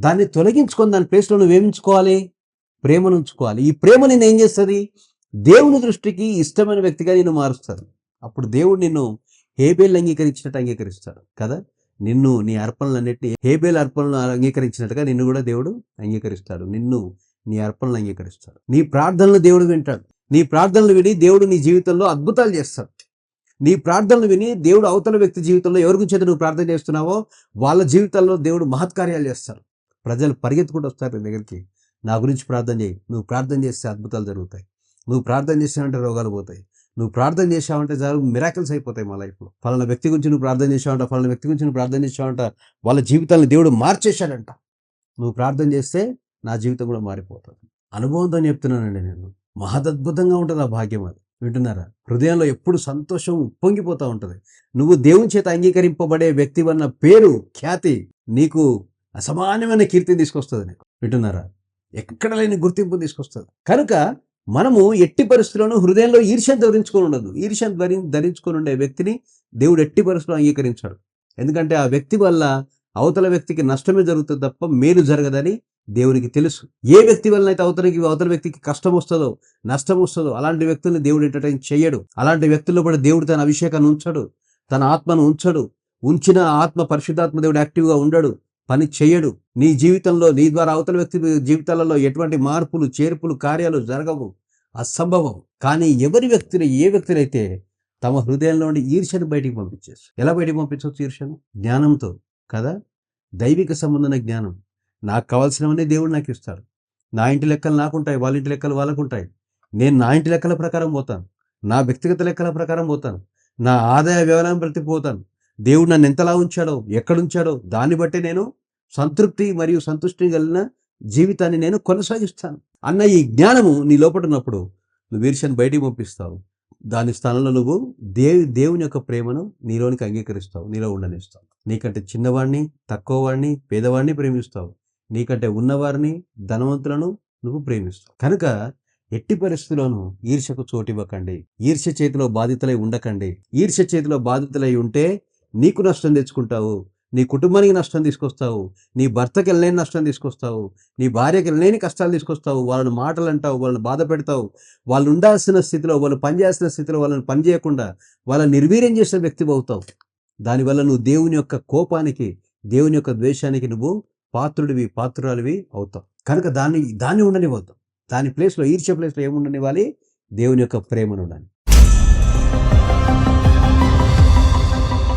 దాన్ని తొలగించుకొని దాని ప్లేస్లో నువ్వేమించుకోవాలి ప్రేమను ఉంచుకోవాలి. ఈ ప్రేమ నేను ఏం చేస్తుంది? దేవుని దృష్టికి ఇష్టమైన వ్యక్తిగా నేను మారుస్తాను అప్పుడు దేవుడు నిన్ను హేబేల్ అంగీకరించినట్టు అంగీకరిస్తాడు కదా? నిన్ను నీ అర్పణలన్నింటినీ హేబేల్ అర్పణలు అంగీకరించినట్టుగా నిన్ను కూడా దేవుడు అంగీకరిస్తాడు. నిన్ను నీ అర్పణలు అంగీకరిస్తాడు. నీ ప్రార్థనలు దేవుడు వింటాడు. నీ ప్రార్థనలు విని దేవుడు నీ జీవితంలో అద్భుతాలు చేస్తాడు. నీ ప్రార్థనలు విని దేవుడు అవతల వ్యక్తి జీవితంలో ఎవరి గురించి నువ్వు ప్రార్థన చేస్తున్నావో వాళ్ళ జీవితాల్లో దేవుడు మహత్కార్యాలు చేస్తారు ప్రజలు పరిగెత్తుకుంటూ వస్తారు నీ దగ్గరికి. నా గురించి ప్రార్థన చేయి. నువ్వు ప్రార్థన చేస్తే అద్భుతాలు జరుగుతాయి. నువ్వు ప్రార్థన చేసావంటే రోగాలు పోతాయి. నువ్వు ప్రార్థన చేసావంటే చాలు మిరాకిల్స్ అయిపోతాయి మా లైఫ్లో ఫలానా వ్యక్తి గురించి నువ్వు ప్రార్థన చేసావంట ఫలానా వ్యక్తి గురించి నువ్వు ప్రార్థన చేసావంట వాళ్ళ జీవితాలను దేవుడు మార్చేశాడంట. నువ్వు ప్రార్థన చేస్తే నా జీవితం కూడా మారిపోతుంది. అనుభవంతో చెప్తున్నానండి నేను. మహదద్భుతంగా ఉంటుంది ఆ భాగ్యం అది. వింటున్నారా? హృదయంలో ఎప్పుడు సంతోషం ఉప్పొంగిపోతూ ఉంటుంది. నువ్వు దేవుని చేత అంగీకరింపబడే వ్యక్తి అన్న పేరు ఖ్యాతి నీకు అసమానమైన కీర్తిని తీసుకొస్తుంది నీకు. వింటున్నారా? ఎక్కడ లేని గుర్తింపు తీసుకొస్తుంది. కనుక మనము ఎట్టి పరిస్థితుల్లోనూ హృదయంలో ఈర్ష్యం ధరించుకొని ఉండదు ఈర్ష్యం ధరి ధరించుకొని ఉండే వ్యక్తిని దేవుడు ఎట్టి పరిస్థితుల్లో అంగీకరించాడు. ఎందుకంటే ఆ వ్యక్తి వల్ల అవతల వ్యక్తికి నష్టమే జరుగుతుంది తప్ప మేలు జరగదని దేవునికి తెలుసు. ఏ వ్యక్తి వలన అయితే అవతలకి అవతల వ్యక్తికి కష్టం వస్తుందో నష్టం వస్తుందో అలాంటి వ్యక్తుల్ని దేవుడు ఎంటర్టైన్ చేయడు అలాంటి వ్యక్తుల్లో కూడా దేవుడు తన అభిషేకాన్ని ఉంచడు. తన ఆత్మను ఉంచడు. ఉంచిన ఆత్మ పరిశుద్ధాత్మ దేవుడు యాక్టివ్గా ఉండడు. పని చేయడు. నీ జీవితంలో నీ ద్వారా అవతల వ్యక్తి జీవితాలలో ఎటువంటి మార్పులు చేర్పులు కార్యాలు జరగవు. అసంభవం. కానీ ఎవరి వ్యక్తిని ఏ వ్యక్తినైతే తమ హృదయంలో ఉండి ఈర్ష్యను బయటికి పంపించేసి. ఎలా బయటికి పంపించవచ్చు ఈర్ష్యను? జ్ఞానంతో. కదా? దైవిక సంబంధమైన జ్ఞానం. నాకు కావాల్సినవన్నీ దేవుడు నాకు ఇస్తాడు. నా ఇంటి లెక్కలు నాకుంటాయి. వాళ్ళ ఇంటి లెక్కలు వాళ్ళకుంటాయి. నేను నా ఇంటి లెక్కల ప్రకారం పోతాను. నా వ్యక్తిగత లెక్కల ప్రకారం పోతాను. నా ఆదాయ వ్యవహారం ప్రతి పోతాను. దేవుడు నన్ను ఎంతలా ఉంచాడో ఎక్కడ ఉంచాడో దాన్ని బట్టి నేను సంతృప్తి మరియు సంతుష్టి కలిగిన జీవితాన్ని నేను కొనసాగిస్తాను. అన్న ఈ జ్ఞానము నీ లోపల ఉన్నప్పుడు నువ్వు ఈర్ష్యను బయటికి పంపిస్తావు? దాని స్థానంలో నువ్వు దేవి దేవుని యొక్క ప్రేమను నీలోనికి అంగీకరిస్తావు. నీలో ఉండనిస్తావు. నీకంటే చిన్నవాడిని తక్కువ వాడిని పేదవాడిని ప్రేమిస్తావు. నీకంటే ఉన్నవారిని ధనవంతులను నువ్వు ప్రేమిస్తావు. కనుక ఎట్టి పరిస్థితుల్లోనూ ఈర్ష్యకు చోటివ్వకండి. ఈర్ష్య చేతిలో బాధితులై ఉండకండి. ఈర్ష్య చేతిలో బాధితులై ఉంటే నీకు నష్టం తెచ్చుకుంటావు నీ కుటుంబానికి నష్టం తీసుకొస్తావు నీ భర్తకి వెళ్ళలేని నష్టం తీసుకొస్తావు నీ భార్యకి వెళ్ళలేని కష్టాలు తీసుకొస్తావు వాళ్ళని మాటలు అంటావు వాళ్ళని బాధ పెడతావు వాళ్ళు ఉండాల్సిన స్థితిలో వాళ్ళు పనిచేయాల్సిన స్థితిలో వాళ్ళని పని చేయకుండా వాళ్ళని నిర్వీర్యం చేసిన వ్యక్తి అవుతావు. దానివల్ల నువ్వు దేవుని యొక్క కోపానికి దేవుని యొక్క ద్వేషానికి నువ్వు పాత్రుడివి పాత్రురాలివి అవుతావు. కనుక దాన్ని దాన్ని ఉండనివ్వద్దు. దాని ప్లేస్లో ఈర్చే ప్లేస్లో ఏముండనివ్వాలి? దేవుని యొక్క ప్రేమను ఉండాలి.